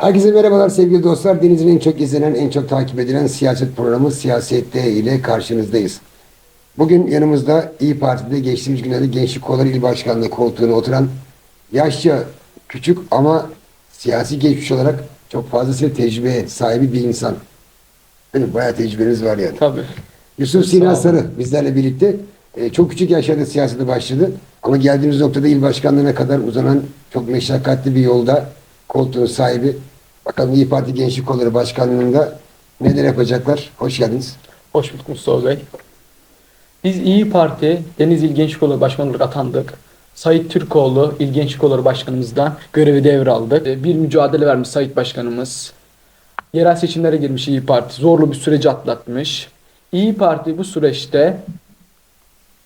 Herkese merhabalar sevgili dostlar. Deniz'in en çok izlenen, en çok takip edilen siyaset programı Siyasette ile karşınızdayız. Bugün yanımızda İyi Parti'de geçtiğimiz günlerde Gençlik Kolları İl Başkanlığı koltuğuna oturan yaşça küçük ama siyasi geçmiş olarak çok fazlasıyla tecrübe sahibi bir insan. Benim bayağı tecrübeniz var yani. Tabii. Yusuf olun. Sarı bizlerle birlikte e, çok küçük yaşlarda siyasete başladı. Ama geldiğimiz noktada il başkanlığına kadar uzanan çok meşakkatli bir yolda koltuğun sahibi. Bakalım İyi Parti Gençlik Kolları Başkanlığı'nda neler yapacaklar? Hoş geldiniz. Hoş bulduk Mustafa Bey. Biz İyi Parti Deniz İl Gençlik Kolları Başkanı olarak atandık. Sayit Türkoğlu İl Gençlik Kolları Başkanımızdan görevi devraldı. Ee, Bir mücadele vermiş Sayit Başkanımız. Yerel seçimlere girmiş İyi Parti. Zorlu bir süreci atlatmış. İyi Parti bu süreçte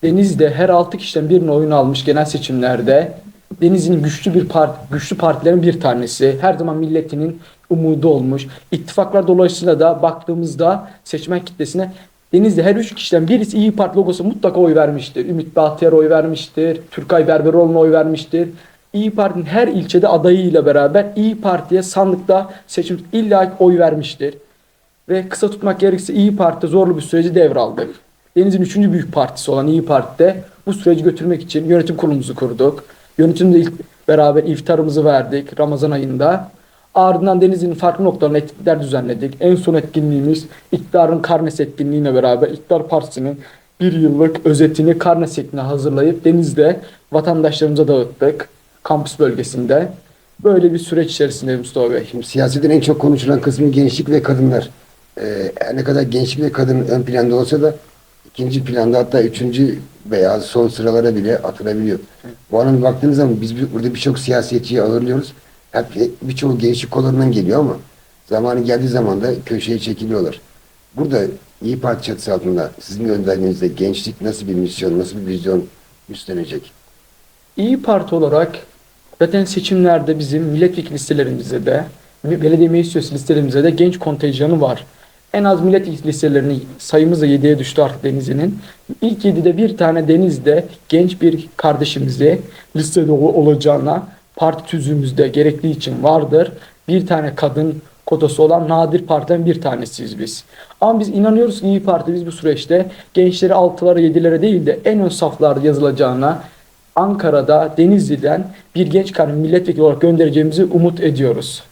Deniz'de her 6 kişiden birini oyun almış genel seçimlerde. Deniz'in güçlü bir parti, güçlü partilerin bir tanesi. Her zaman milletinin umudu olmuş. İttifaklar dolayısıyla da baktığımızda seçmen kitlesine Deniz'de her üç kişiden birisi İyi Parti logosu mutlaka oy vermiştir. Ümit Bahtiyar oy vermiştir. Türkay Berberoğlu'na oy vermiştir. İyi Parti'nin her ilçede adayıyla beraber İyi Parti'ye sandıkta seçim illa oy vermiştir. Ve kısa tutmak gerekirse İyi Parti zorlu bir süreci devraldı. Deniz'in üçüncü büyük partisi olan İyi Parti'de bu süreci götürmek için yönetim kurulumuzu kurduk. Yönetimde ilk beraber iftarımızı verdik Ramazan ayında. Ardından Deniz'in farklı noktalarına etkinlikler düzenledik. En son etkinliğimiz iktidarın karnes etkinliğiyle beraber İktidar Partisi'nin bir yıllık özetini karne şekline hazırlayıp Deniz'de vatandaşlarımıza dağıttık. Kampüs bölgesinde. Böyle bir süreç içerisinde Mustafa Bey. Şimdi siyasetin en çok konuşulan kısmı gençlik ve kadınlar. Ee, ne kadar gençlik ve kadın ön planda olsa da ikinci planda hatta üçüncü veya son sıralara bile atılabiliyor. Bu anlamda baktığınız zaman biz burada birçok siyasetçiyi ağırlıyoruz. Hep birçoğu gençlik kollarından geliyor ama zamanı geldiği zaman da köşeye çekiliyorlar. Burada İyi Parti çatısı altında sizin önderliğinizde gençlik nasıl bir misyon, nasıl bir vizyon üstlenecek? İyi Parti olarak zaten seçimlerde bizim milletvekili listelerimizde de belediye meclis listelerimizde de genç kontenjanı var. En az milletvekili listelerini sayımız da 7'ye düştü artık Denizli'nin. İlk 7'de bir tane Deniz'de genç bir kardeşimizi listede ol- olacağına parti tüzüğümüzde gerektiği için vardır. Bir tane kadın kotası olan nadir partiden bir tanesiyiz biz. Ama biz inanıyoruz ki İyi Parti biz bu süreçte gençleri 6'lara 7'lere değil de en ön saflarda yazılacağına Ankara'da Denizli'den bir genç kadın milletvekili olarak göndereceğimizi umut ediyoruz.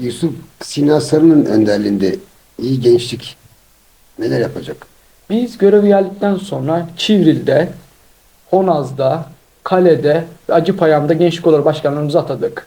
Yusuf Sinan Sarı'nın önderliğinde iyi gençlik neler yapacak? Biz görev geldikten sonra Çivril'de, Honaz'da, Kale'de ve Acıpayam'da gençlik kolları başkanlarımızı atadık.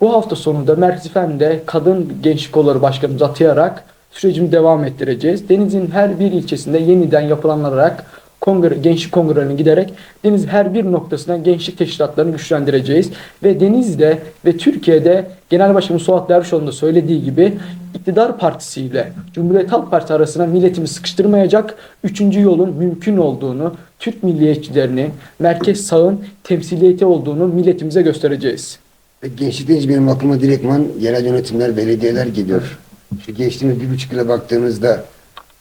Bu hafta sonu da Merkez Efendi'de kadın gençlik kolları başkanımızı atayarak sürecimi devam ettireceğiz. Deniz'in her bir ilçesinde yeniden yapılanlarak kongre, gençlik kongrelerine giderek Deniz her bir noktasından gençlik teşkilatlarını güçlendireceğiz. Ve Deniz'de ve Türkiye'de Genel Başkanı Suat Dervişoğlu'nun da söylediği gibi iktidar partisiyle Cumhuriyet Halk Partisi arasına milletimi sıkıştırmayacak üçüncü yolun mümkün olduğunu, Türk milliyetçilerinin merkez sağın temsiliyeti olduğunu milletimize göstereceğiz. Ve gençlik deyince benim aklıma direktman yerel yönetimler, belediyeler geliyor. Şu geçtiğimiz bir buçuk yıla baktığımızda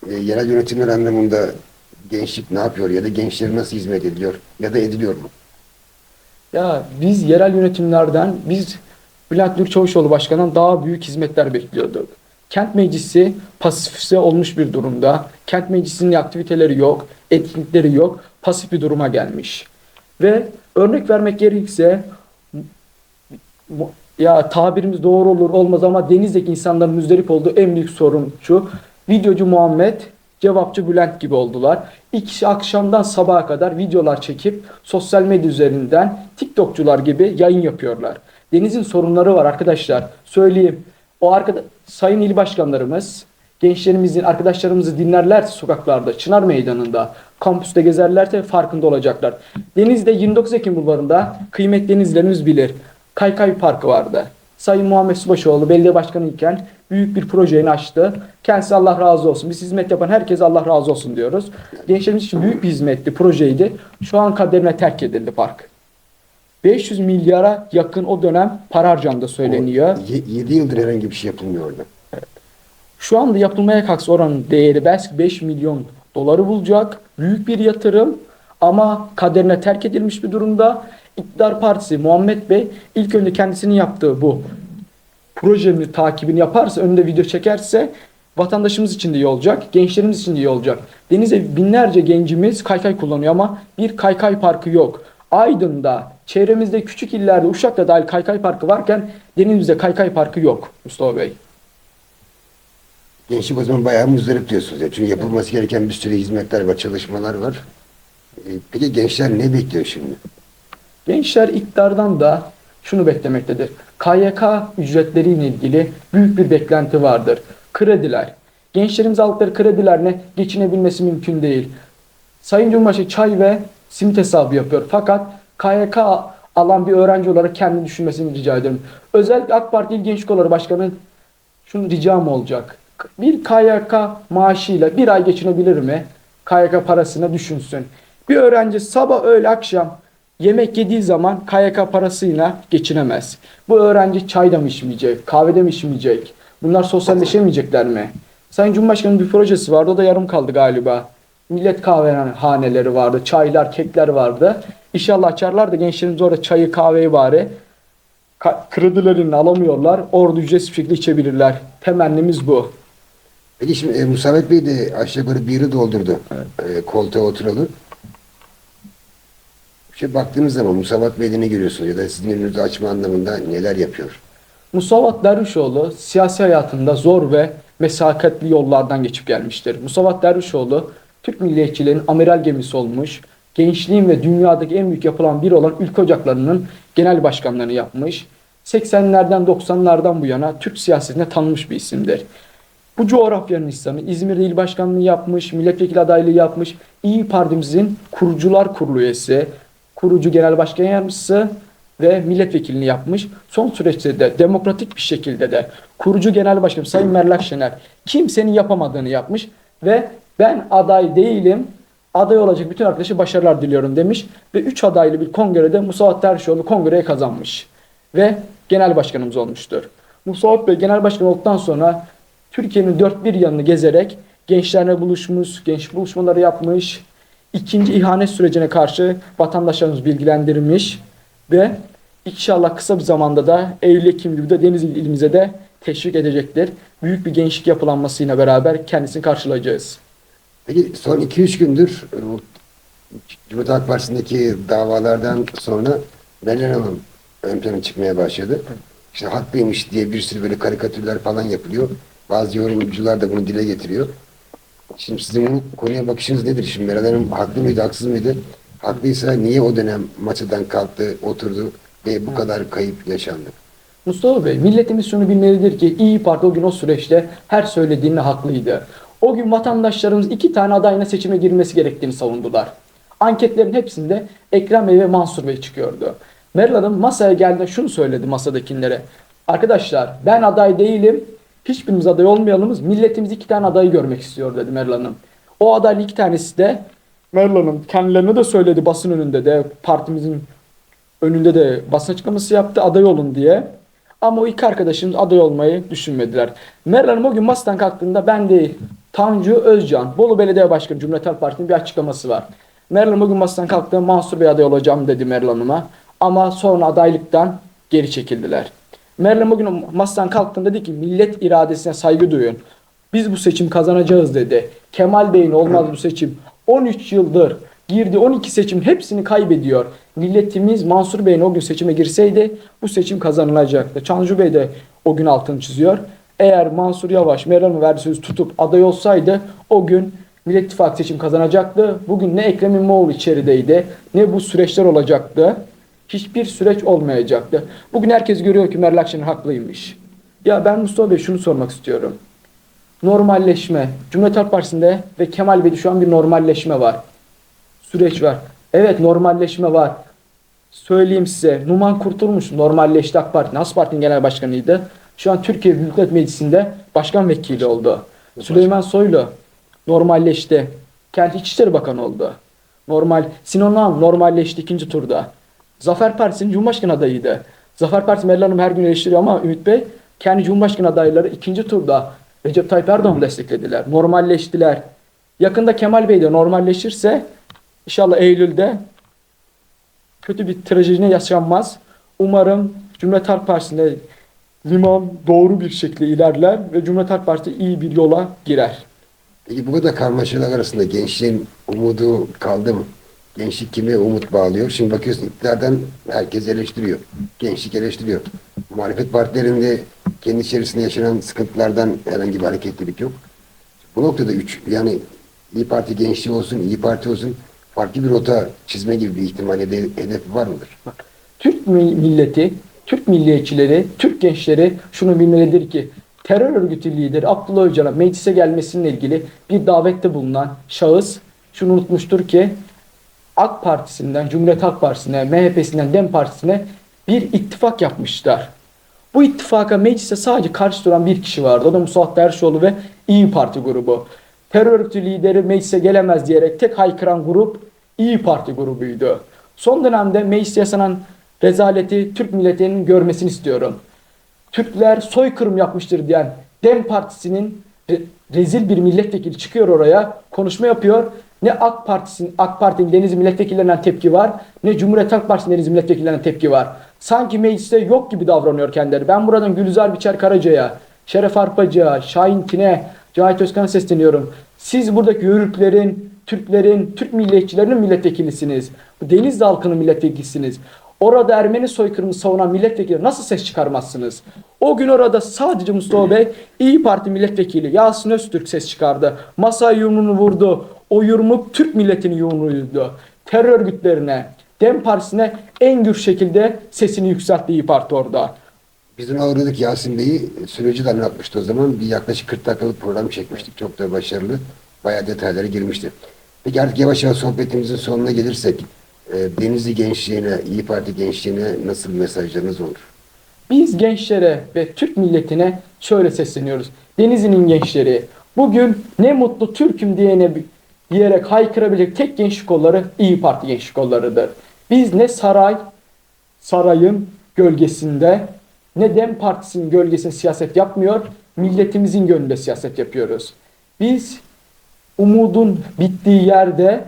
e, yerel yönetimler anlamında gençlik ne yapıyor ya da gençlere nasıl hizmet ediliyor ya da ediliyor mu? Ya biz yerel yönetimlerden biz Bülent Nur Çavuşoğlu Başkan'dan daha büyük hizmetler bekliyorduk. Kent meclisi pasifize olmuş bir durumda. Kent meclisinin aktiviteleri yok, etkinlikleri yok. Pasif bir duruma gelmiş. Ve örnek vermek gerekirse ya tabirimiz doğru olur olmaz ama denizdeki insanların müzdarip olduğu en büyük sorun şu. Videocu Muhammed, cevapçı Bülent gibi oldular. İkisi akşamdan sabaha kadar videolar çekip sosyal medya üzerinden TikTokçular gibi yayın yapıyorlar. Deniz'in sorunları var arkadaşlar. Söyleyeyim. O arkada sayın il başkanlarımız gençlerimizin arkadaşlarımızı dinlerlerse sokaklarda, Çınar Meydanı'nda, kampüste gezerlerse farkında olacaklar. Deniz'de 29 Ekim bulvarında kıymetli denizlerimiz bilir. Kaykay Parkı vardı. Sayın Muhammed Subaşıoğlu belediye başkanı iken büyük bir projeyi açtı. Kendisi Allah razı olsun. Biz hizmet yapan herkese Allah razı olsun diyoruz. Gençlerimiz için büyük bir hizmetti, projeydi. Şu an kaderine terk edildi park. 500 milyara yakın o dönem para harcandı söyleniyor. 7 yıldır herhangi bir şey yapılmıyor orada. Şu anda yapılmaya kalksa oranın değeri belki 5 milyon doları bulacak. Büyük bir yatırım ama kaderine terk edilmiş bir durumda. İktidar Partisi Muhammed Bey ilk önce kendisinin yaptığı bu projenin takibini yaparsa, önünde video çekerse vatandaşımız için de iyi olacak, gençlerimiz için de iyi olacak. Deniz'de binlerce gencimiz kaykay kullanıyor ama bir kaykay parkı yok. Aydın'da, çevremizde küçük illerde, Uşak'ta dahil kaykay parkı varken Denizli'de kaykay parkı yok Mustafa Bey. Gençlik o zaman bayağı muzdarip diyorsunuz. Ya. Çünkü yapılması gereken bir sürü hizmetler var, çalışmalar var. E, Peki gençler ne bekliyor şimdi? Gençler iktidardan da şunu beklemektedir. KYK ücretleriyle ilgili büyük bir beklenti vardır. Krediler. Gençlerimiz aldıkları kredilerle geçinebilmesi mümkün değil. Sayın Cumhurbaşkanı çay ve simit hesabı yapıyor. Fakat KYK alan bir öğrenci olarak kendini düşünmesini rica ederim. Özellikle AK Parti Gençlik Kolları Başkanı şunu ricam olacak. Bir KYK maaşıyla bir ay geçinebilir mi? KYK parasına düşünsün. Bir öğrenci sabah öğle akşam yemek yediği zaman KYK parasıyla geçinemez. Bu öğrenci çay da mı içmeyecek, kahvede mi içmeyecek? Bunlar sosyalleşemeyecekler mi? Sayın Cumhurbaşkanı'nın bir projesi vardı, o da yarım kaldı galiba. Millet kahvehaneleri vardı, çaylar, kekler vardı. İnşallah açarlar da gençlerimiz orada çayı, kahveyi bari ka- kredilerini alamıyorlar. Orada ücretsiz bir şekilde içebilirler. Temennimiz bu. Peki şimdi e, Musavet Bey de aşağı yukarı bir doldurdu e, koltuğa oturalı. İşte baktığınız zaman Musavat Bey'de ne görüyorsunuz ya da sizin önünüzü açma anlamında neler yapıyor? Musavat Dervişoğlu siyasi hayatında zor ve mesaketli yollardan geçip gelmiştir. Musavat Dervişoğlu Türk milliyetçiliğinin amiral gemisi olmuş, gençliğin ve dünyadaki en büyük yapılan bir olan ülke ocaklarının genel başkanlığını yapmış. 80'lerden 90'lardan bu yana Türk siyasetine tanınmış bir isimdir. Bu coğrafyanın insanı İzmir'de il başkanlığı yapmış, milletvekili adaylığı yapmış. İyi Partimizin kurucular kurulu üyesi, kurucu genel başkan yardımcısı ve milletvekilini yapmış. Son süreçte de demokratik bir şekilde de kurucu genel başkan Sayın Meral Akşener kimsenin yapamadığını yapmış ve ben aday değilim, aday olacak bütün arkadaşı başarılar diliyorum demiş ve 3 adaylı bir kongrede Musavat Dervişoğlu kongreyi kazanmış ve genel başkanımız olmuştur. Musavat Bey genel başkan olduktan sonra Türkiye'nin dört bir yanını gezerek gençlerle buluşmuş, genç buluşmaları yapmış, ikinci ihanet sürecine karşı vatandaşlarımız bilgilendirmiş ve inşallah kısa bir zamanda da Eylül-Ekim gibi de Denizli ilimize de teşvik edecektir. Büyük bir gençlik yapılanmasıyla beraber kendisini karşılayacağız. Peki son 2-3 gündür e, Cumhuriyet Halk Partisi'ndeki davalardan sonra Meral Hanım ön plana çıkmaya başladı. İşte haklıymış diye bir sürü böyle karikatürler falan yapılıyor. Bazı yorumcular da bunu dile getiriyor. Şimdi sizin bu konuya bakışınız nedir? Şimdi Meral Hanım haklı mıydı, haksız mıydı? Haklıysa niye o dönem masadan kalktı, oturdu ve bu kadar kayıp yaşandı? Mustafa Bey, milletimiz şunu bilmelidir ki İyi Parti o gün o süreçte her söylediğinde haklıydı. O gün vatandaşlarımız iki tane adayla seçime girmesi gerektiğini savundular. Anketlerin hepsinde Ekrem Bey ve Mansur Bey çıkıyordu. Meral Hanım masaya geldiğinde şunu söyledi masadakilere. Arkadaşlar ben aday değilim. Hiçbirimiz aday olmayalımız. Milletimiz iki tane adayı görmek istiyor dedi Meral. O adaylı iki tanesi de Meral Hanım kendilerine de söyledi basın önünde de partimizin önünde de basın açıklaması yaptı aday olun diye. Ama o iki arkadaşımız aday olmayı düşünmediler. Meral Hanım o gün masadan kalktığında ben değil Tanju Özcan, Bolu Belediye Başkanı Cumhuriyet Halk Partisi'nin bir açıklaması var. Meral Hanım o gün masadan kalktığında Mansur Bey aday olacağım dedi Meral Hanım'a. Ama sonra adaylıktan geri çekildiler. Meral Hanım o gün masadan kalktığında dedi ki millet iradesine saygı duyun. Biz bu seçim kazanacağız dedi. Kemal Bey'in olmaz bu seçim. 13 yıldır girdi 12 seçim hepsini kaybediyor. Milletimiz Mansur Bey'in o gün seçime girseydi bu seçim kazanılacaktı. Çancı Bey de o gün altını çiziyor. Eğer Mansur Yavaş Meral verdiği sözü tutup aday olsaydı o gün Millet İttifakı seçim kazanacaktı. Bugün ne Ekrem İmamoğlu içerideydi ne bu süreçler olacaktı. Hiçbir süreç olmayacaktı. Bugün herkes görüyor ki Meral Akşener haklıymış. Ya ben Mustafa Bey şunu sormak istiyorum. Normalleşme. Cumhuriyet Halk Partisi'nde ve Kemal Bey'de şu an bir normalleşme var. Süreç var. Evet normalleşme var. Söyleyeyim size. Numan Kurtulmuş normalleşti AK Parti'nin. AK Parti'nin genel başkanıydı. Şu an Türkiye Büyük Millet Meclisi'nde başkan vekili oldu. Süleyman Soylu normalleşti. Kent İçişleri Bakanı oldu. Normal. Sinan Oğan normalleşti ikinci turda. Zafer Partisi'nin Cumhurbaşkanı adayıydı. Zafer Partisi Meral Hanım her gün eleştiriyor ama Ümit Bey kendi Cumhurbaşkanı adayları ikinci turda Recep Tayyip Erdoğan'ı desteklediler. Normalleştiler. Yakında Kemal Bey de normalleşirse inşallah Eylül'de kötü bir trajedi yaşanmaz. Umarım Cumhuriyet Halk Partisi'nde liman doğru bir şekilde ilerler ve Cumhuriyet Halk Partisi iyi bir yola girer. Peki bu kadar karmaşalar arasında gençliğin umudu kaldı mı? Gençlik kime umut bağlıyor? Şimdi bakıyorsun iktidardan herkes eleştiriyor. Gençlik eleştiriyor. Muhalefet partilerinde kendi içerisinde yaşanan sıkıntılardan herhangi bir hareketlilik yok. Bu noktada üç yani İyi Parti gençliği olsun, İyi Parti olsun farklı bir rota çizme gibi bir ihtimal hede- hedefi var mıdır? Türk mi- milleti, Türk milliyetçileri, Türk gençleri şunu bilmelidir ki terör örgütü lideri Abdullah Öcalan meclise gelmesiyle ilgili bir davette bulunan şahıs şunu unutmuştur ki AK Partisi'nden, Cumhuriyet Halk Partisi'ne, MHP'sinden, DEM Partisi'ne bir ittifak yapmışlar. Bu ittifaka mecliste sadece karşı duran bir kişi vardı. O da Musavat Dervişoğlu ve İyi Parti grubu. Terör örgütü lideri meclise gelemez diyerek tek haykıran grup İyi Parti grubuydu. Son dönemde mecliste yaşanan rezaleti Türk milletinin görmesini istiyorum. Türkler soykırım yapmıştır diyen DEM Partisi'nin re- rezil bir milletvekili çıkıyor oraya, konuşma yapıyor. Ne AK Partisi'nin AK Parti'nin Denizli milletvekillerinden tepki var, ne Cumhuriyet Halk Partisi'nin Denizli milletvekillerinden tepki var. Sanki mecliste yok gibi davranıyor kendileri. Ben buradan Gülizar Biçer Karaca'ya, Şeref Arpacı'ya, Şahin Tine, Cahit Özkan'a sesleniyorum. Siz buradaki yörüklerin, Türklerin, Türk milliyetçilerinin milletvekilisiniz. Denizli halkının milletvekilisiniz. Orada Ermeni soykırımını savunan milletvekili nasıl ses çıkarmazsınız? O gün orada sadece Mustafa Bey İyi Parti milletvekili Yasin Öztürk ses çıkardı. Masaya yumruğunu vurdu. O yumruk Türk milletinin yumruğuydu. Terör örgütlerine, Dem Partisi'ne en gür şekilde sesini yükseltti İyi Parti orada. Bizim ağırladık Yasin Bey'i süreci de anlatmıştı o zaman. Bir yaklaşık 40 dakikalık program çekmiştik. Çok da başarılı. Bayağı detaylara girmişti. Peki artık yavaş yavaş sohbetimizin sonuna gelirsek Denizli gençliğine, İyi Parti gençliğine nasıl mesajlarınız olur? Biz gençlere ve Türk milletine şöyle sesleniyoruz. Denizli'nin gençleri bugün ne mutlu Türk'üm diyene diyerek haykırabilecek tek gençlik kolları İyi Parti gençlik kollarıdır. Biz ne saray, sarayın gölgesinde ne Dem Partisi'nin gölgesinde siyaset yapmıyor, milletimizin gönlünde siyaset yapıyoruz. Biz umudun bittiği yerde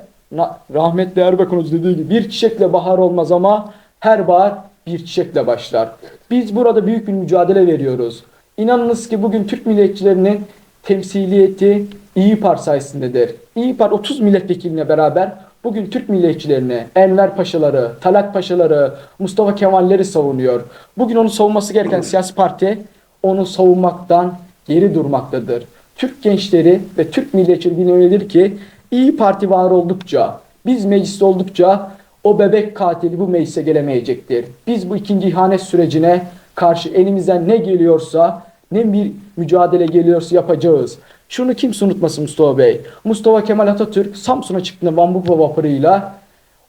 rahmetli Erbakan Hoca dediği gibi bir çiçekle bahar olmaz ama her bahar bir çiçekle başlar. Biz burada büyük bir mücadele veriyoruz. İnanınız ki bugün Türk milliyetçilerinin temsiliyeti İyi Parti sayesindedir. İyi Parti 30 milletvekiline beraber bugün Türk milliyetçilerini, Enver Paşaları, Talat Paşaları, Mustafa Kemalleri savunuyor. Bugün onu savunması gereken siyasi parti onu savunmaktan geri durmaktadır. Türk gençleri ve Türk milliyetçileri bilmelidir ki İyi Parti var oldukça, biz mecliste oldukça o bebek katili bu meclise gelemeyecektir. Biz bu ikinci ihanet sürecine karşı elimizden ne geliyorsa, ne bir mücadele geliyorsa yapacağız. Şunu kimse unutmasın Mustafa Bey. Mustafa Kemal Atatürk Samsun'a çıktığında Bambuka vapuruyla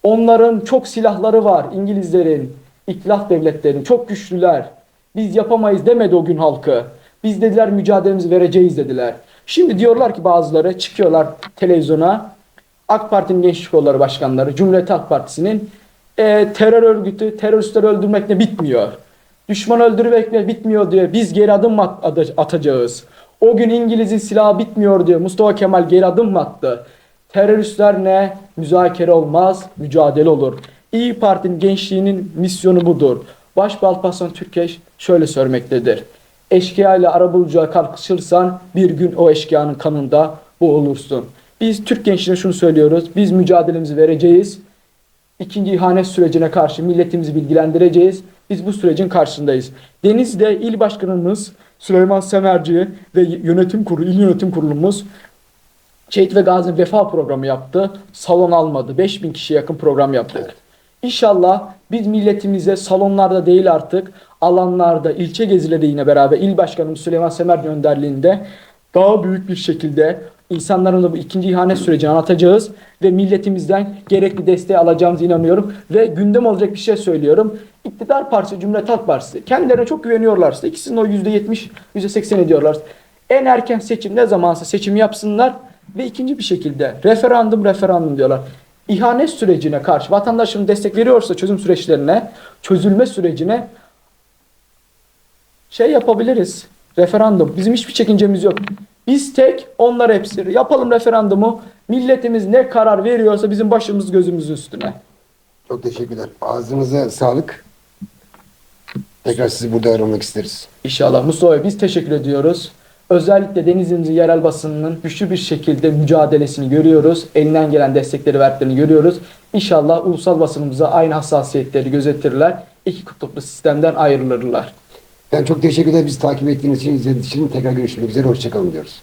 onların çok silahları var. İngilizlerin, İtilaf devletlerinin çok güçlüler. Biz yapamayız demedi o gün halkı. Biz dediler mücadelemizi vereceğiz dediler. Şimdi diyorlar ki bazıları çıkıyorlar televizyona. AK Parti'nin gençlik kolları başkanları, Cumhuriyet Halk Partisi'nin e, terör örgütü, teröristleri öldürmekle bitmiyor. Düşman öldürmekle bitmiyor diyor. Biz geri adım mı at- atacağız? O gün İngiliz'in silahı bitmiyor diyor. Mustafa Kemal geri adım mı attı? Teröristler ne? Müzakere olmaz, mücadele olur. İyi Parti'nin gençliğinin misyonu budur. Başbalpasan Türkeş şöyle söylemektedir. Eşkıya ile arabulucuya kalkışırsan bir gün o eşkıyanın kanında boğulursun. Biz Türk gençliğine şunu söylüyoruz. Biz mücadelemizi vereceğiz. İkinci ihanet sürecine karşı milletimizi bilgilendireceğiz. Biz bu sürecin karşısındayız. Deniz'de il başkanımız Süleyman Semerci ve yönetim kurulu, il yönetim kurulumuz Şehit ve Gazi Vefa programı yaptı. Salon almadı. 5000 kişiye yakın program yaptık. İnşallah biz milletimize salonlarda değil artık alanlarda, ilçe gezileri yine beraber il başkanımız Süleyman Semerci önderliğinde daha büyük bir şekilde insanların da bu ikinci ihanet sürecini anlatacağız ve milletimizden gerekli desteği alacağımıza inanıyorum ve gündem olacak bir şey söylüyorum. İktidar Partisi, Cumhuriyet Halk Partisi kendilerine çok güveniyorlarsa ikisinin o %70, %80 ediyorlar. En erken seçim ne zamansa seçim yapsınlar ve ikinci bir şekilde referandum referandum diyorlar. İhanet sürecine karşı vatandaşın destek veriyorsa çözüm süreçlerine, çözülme sürecine şey yapabiliriz. Referandum. Bizim hiçbir çekincemiz yok. Biz tek, onlar hepsi. Yapalım referandumu. Milletimiz ne karar veriyorsa bizim başımız gözümüz üstüne. Çok teşekkürler. Ağzınıza sağlık. Tekrar sizi burada aramak isteriz. İnşallah Mustafa Bey biz teşekkür ediyoruz. Özellikle Denizli yerel basınının güçlü bir şekilde mücadelesini görüyoruz. Elinden gelen destekleri verdiklerini görüyoruz. İnşallah ulusal basınımıza aynı hassasiyetleri gözetirler. İki kutuplu sistemden ayrılırlar. Ben çok teşekkür ederim. Bizi takip ettiğiniz için, izlediğiniz için tekrar görüşmek üzere. Hoşçakalın diyoruz.